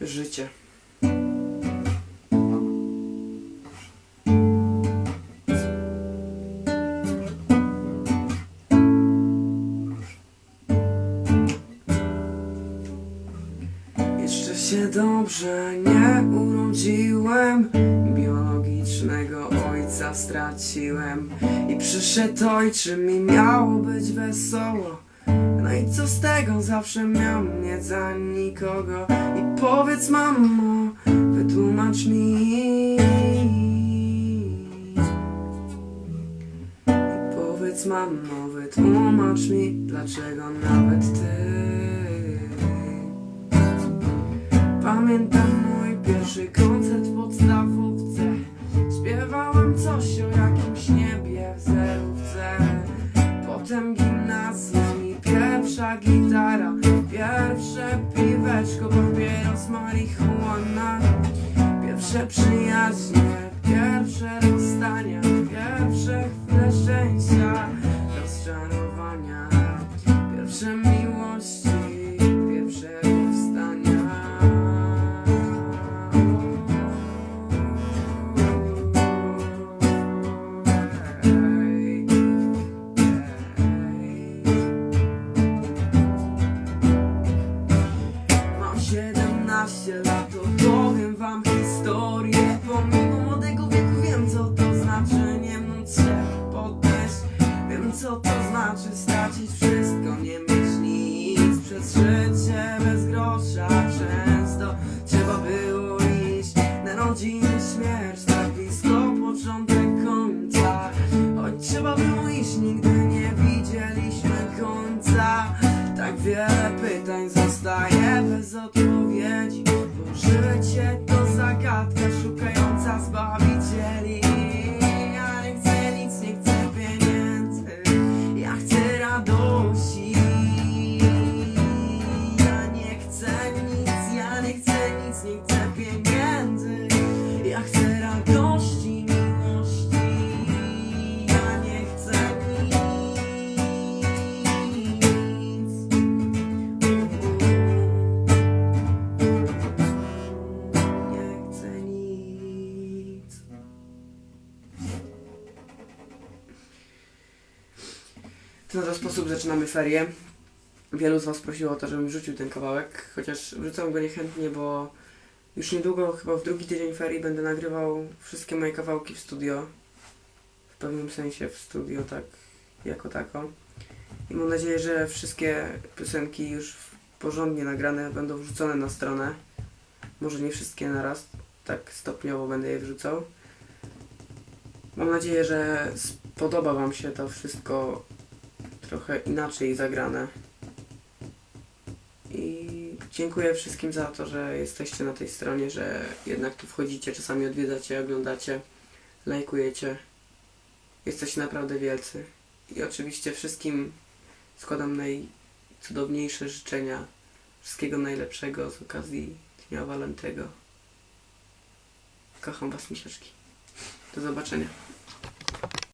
życie. Jeszcze się dobrze nie urodziłem Biologicznego ojca straciłem I przyszedł ojczym i miało być wesoło No i co z tego, zawsze miał mnie za nikogo. I powiedz mamo, wytłumacz mi. I powiedz mamo, wytłumacz mi Dlaczego nawet ty. Pamiętam mój pierwszy koncert w podstawówce. Śpiewałem coś o jakimś niebie w zerówce. Potem gitara. Pierwsze piweczko, papieros, marihuana Pierwsze przyjaźnie, pierwsze rozstania Pierwsze chwile szczęścia, przez życie bez grosza Często trzeba było iść. Na rodziny śmierć Tak blisko początek końca. Choć trzeba było iść, nigdy nie widzieliśmy końca. Tak wiele nie chcę pieniędzy Ja chcę radości, miłości Ja nie chcę nic nie chcę nic. W ten oto sposób zaczynamy ferie. Wielu z Was prosiło o to, żebym wrzucił ten kawałek, chociaż wrzucam go niechętnie, bo już niedługo, chyba w drugi tydzień ferii, będę nagrywał wszystkie moje kawałki w studio. W pewnym sensie w studio, tak jako tako. I mam nadzieję, że wszystkie piosenki już porządnie nagrane będą wrzucone na stronę. Może nie wszystkie naraz, tak stopniowo będę je wrzucał. Mam nadzieję, że spodoba Wam się to wszystko trochę inaczej zagrane. Dziękuję wszystkim za to, że jesteście na tej stronie, że jednak tu wchodzicie, czasami odwiedzacie, oglądacie, lajkujecie. Jesteście naprawdę wielcy. I oczywiście wszystkim składam najcudowniejsze życzenia. Wszystkiego najlepszego z okazji Dnia Walentego. Kocham Was, misiaczki. Do zobaczenia.